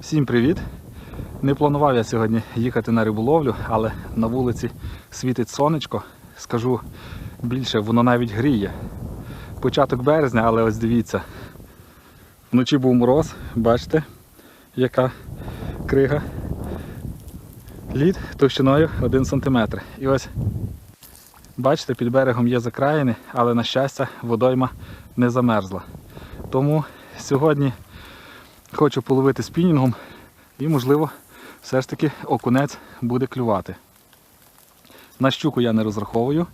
Всім привіт! Не планував я сьогодні їхати на риболовлю, але на вулиці світить сонечко. Скажу більше, воно навіть гріє. Початок березня, але ось дивіться. Вночі був мороз, бачите, яка крига. Лід товщиною 1 см. І ось, бачите, під берегом є закраїни, але на щастя водойма не замерзла. Тому сьогодні хочу половити спінінгом і, можливо, все ж таки окунець буде клювати. На щуку я не розраховую,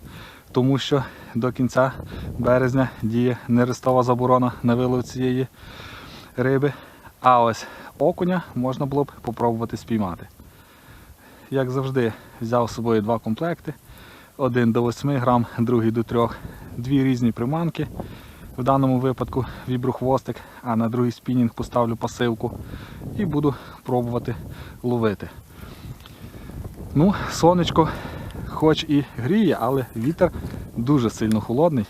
тому що до кінця березня діє нерестова заборона на вилов цієї риби. А ось окуня можна було б попробувати спіймати. Як завжди, взяв з собою два комплекти. Один до 8 грам, другий до 3. Дві різні приманки. В даному випадку віброхвостик, а на другий спінінг поставлю пасивку і буду пробувати ловити. Ну, сонечко хоч і гріє, але вітер дуже сильно холодний.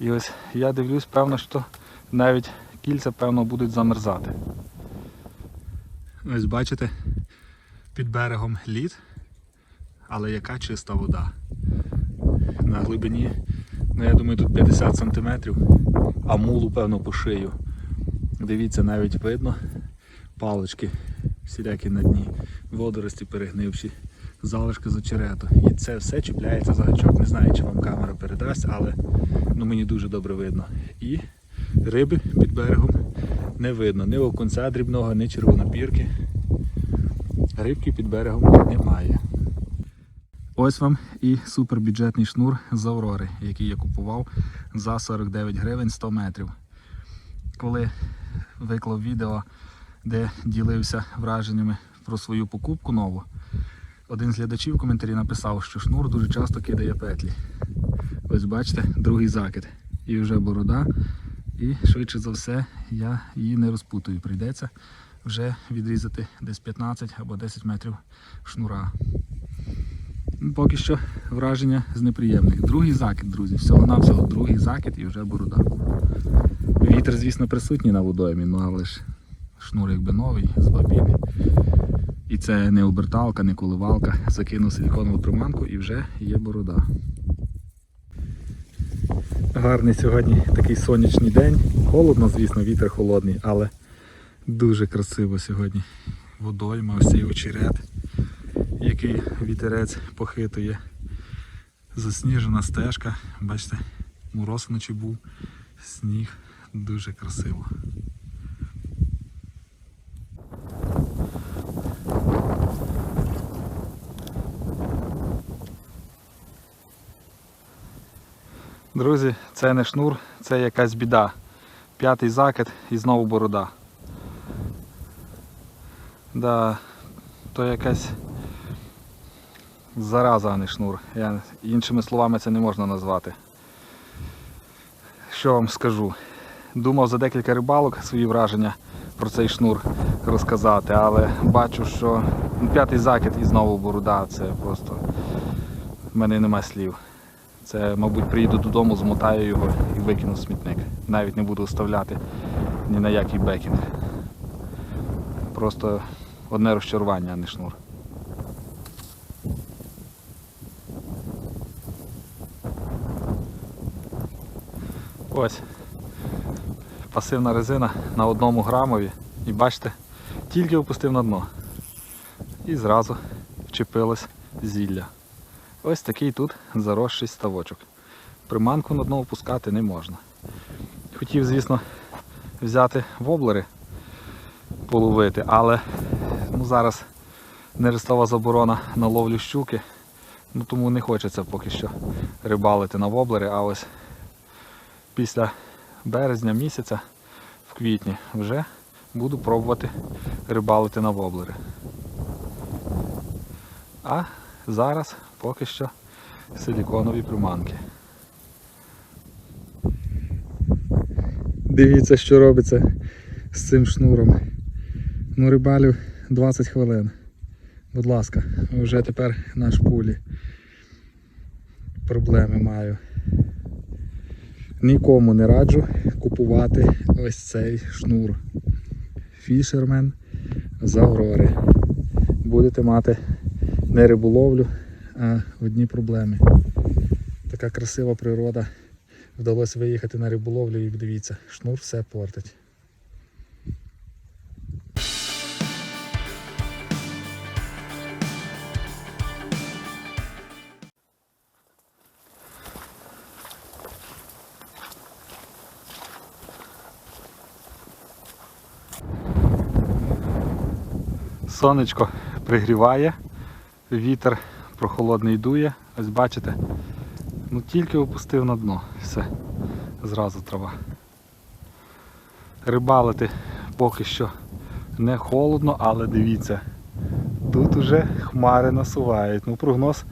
І ось я дивлюсь, певно, що навіть кільця, певно, будуть замерзати. Ось бачите, під берегом лід, але яка чиста вода. На глибині, ну я думаю, тут 50 см, а мулу, певно, по шию. Дивіться, навіть видно палички всілякі на дні, водорості перегнивші, залишки з очерету. І це все чіпляється за гачок. Не знаю, чи вам камера передасть, але ну, мені дуже добре видно. І риби під берегом не видно. Ні окунця дрібного, ні червонопірки. Рибки під берегом немає. Ось вам і супербюджетний шнур з Аврори, який я купував за 49 гривень 100 метрів. Коли виклав відео, де ділився враженнями про свою покупку нову, один з глядачів в коментарі написав, що шнур дуже часто кидає петлі. Ось бачите, другий закид. І вже борода. І швидше за все я її не розпутую. Прийдеться вже відрізати десь 15 або 10 метрів шнура. Поки що враження з неприємних. Другий закид, друзі. Всього-навсього другий закид і вже борода. Вітер, звісно, присутній на водоймі, ну але ж шнур якби новий, з бабіни. І це не оберталка, не коливалка. Закинув силіконову приманку і вже є борода. Гарний сьогодні такий сонячний день. Холодно, звісно, вітер холодний, але дуже красиво сьогодні. Водойма, ось цей очерет який вітерець похитує. Засніжена стежка, бачите, мороз вночі був, сніг дуже красиво. Друзі, це не шнур, це якась біда. П'ятий закид і знову борода. Да, то якась Зараза, а не шнур. Я, іншими словами це не можна назвати. Що вам скажу? Думав за декілька рибалок свої враження про цей шнур розказати, але бачу, що п'ятий закид і знову борода. Це просто в мене нема слів. Це, мабуть, приїду додому, змотаю його і викину смітник. Навіть не буду вставляти ні на який бекінг. Просто одне розчарування, а не шнур. Ось пасивна резина на одному грамові. І бачите, тільки опустив на дно. І зразу вчепилось зілля. Ось такий тут заросший ставочок. Приманку на дно опускати не можна. Хотів, звісно, взяти воблери, половити, але ну, зараз нерестова заборона на ловлю щуки, ну тому не хочеться поки що рибалити на воблери, а ось після березня місяця, в квітні, вже буду пробувати рибалити на воблери. А зараз поки що силіконові приманки. Дивіться, що робиться з цим шнуром. Ну, рибалю 20 хвилин. Будь ласка, вже тепер на шпулі. Проблеми маю. Нікому не раджу купувати ось цей шнур. Fisherman з Аврори. Будете мати не риболовлю, а одні проблеми. Така красива природа. Вдалося виїхати на риболовлю і дивіться, шнур все портить. Сонечко пригріває, вітер прохолодний дує. Ось бачите, ну тільки опустив на дно. Все, зразу трава. Рибалити поки що не холодно, але дивіться, тут уже хмари насувають. Ну прогноз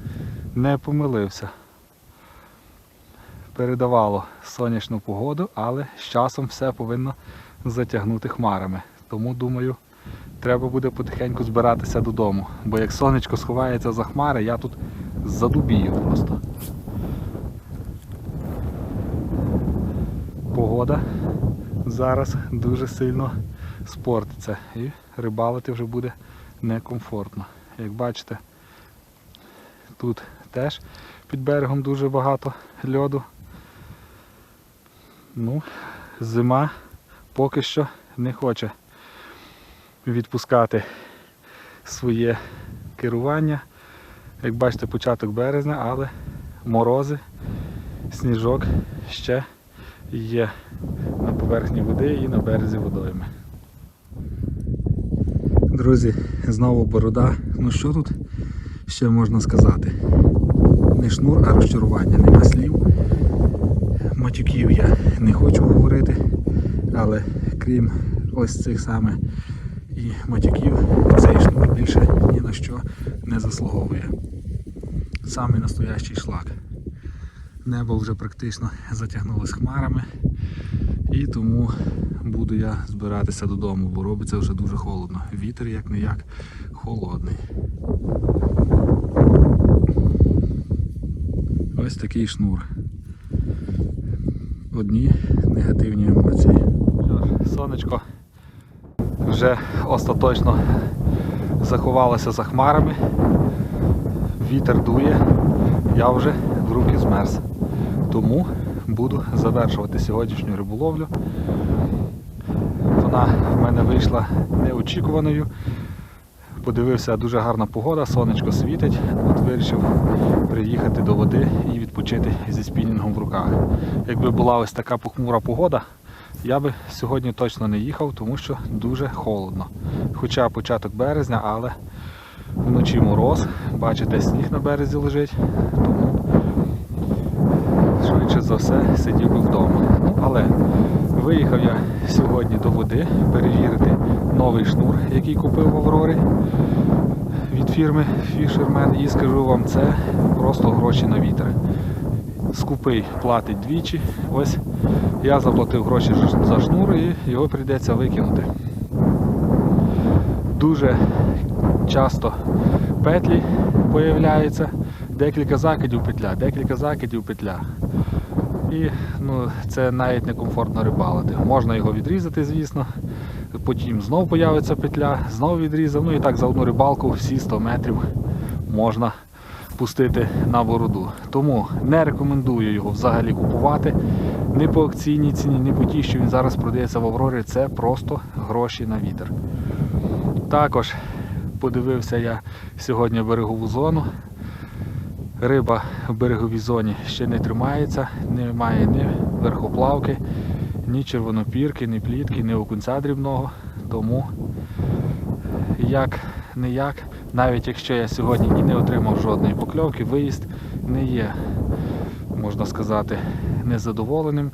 не помилився. Передавало сонячну погоду, але з часом все повинно затягнути хмарами. Тому думаю, треба буде потихеньку збиратися додому. Бо як сонечко сховається за хмари, я тут задубію просто. Погода зараз дуже сильно спортиться і рибалити вже буде некомфортно. Як бачите, тут теж під берегом дуже багато льоду. Ну, зима поки що не хоче відпускати своє керування. Як бачите, початок березня, але морози, сніжок ще є на поверхні води і на березі водойми. Друзі, знову борода. Ну що тут ще можна сказати? Не шнур, а розчарування, нема слів. Матюків я не хочу говорити, але крім ось цих саме і матюків, цей шнур більше ні на що не заслуговує. Самий настоящий шлак. Небо вже практично затягнулося хмарами, і тому буду я збиратися додому, бо робиться вже дуже холодно. Вітер як не як холодний. Ось такий шнур. Одні негативні емоції. Сонечко вже остаточно заховалося за хмарами. Вітер дує, я вже в руки змерз. Тому буду завершувати сьогоднішню риболовлю. Вона в мене вийшла неочікуваною. Подивився, дуже гарна погода, сонечко світить. От вирішив приїхати до води і відпочити зі спінінгом в руках. Якби була ось така похмура погода, я би сьогодні точно не їхав, тому що дуже холодно. Хоча початок березня, але вночі мороз, бачите, сніг на березі лежить, тому швидше за все сидів би вдома. Ну, але виїхав я сьогодні до води перевірити новий шнур, який купив в Аврорі від фірми Fisherman і скажу вам, це просто гроші на вітер. Скупий платить двічі. Ось я заплатив гроші за шнур і його прийдеться викинути. Дуже часто петлі появляються, декілька закидів петля, декілька закидів петля. І ну, це навіть не комфортно рибалити. Можна його відрізати, звісно. Потім знов появиться петля, знов відрізав. Ну і так за одну рибалку всі 100 метрів можна пустити на бороду. Тому не рекомендую його взагалі купувати. Ні по акційній ціні, ні по тій, що він зараз продається в Аврорі. Це просто гроші на вітер. Також подивився я сьогодні берегову зону. Риба в береговій зоні ще не тримається, немає ні верхоплавки, ні червонопірки, ні плітки, ні окунця дрібного. Тому як не як, навіть якщо я сьогодні і не отримав жодної покльовки, виїзд не є, можна сказати, незадоволеним.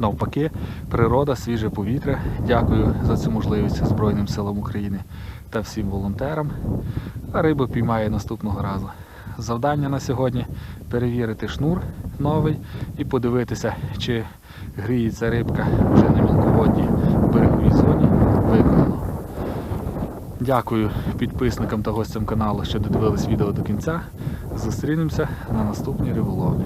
Навпаки, природа, свіже повітря. Дякую за цю можливість Збройним силам України та всім волонтерам. А рибу піймає наступного разу. Завдання на сьогодні перевірити шнур новий і подивитися, чи гріється рибка вже на мілководній береговій зоні. Дякую підписникам та гостям каналу, що додивились відео до кінця. Зустрінемося на наступній риболовлі.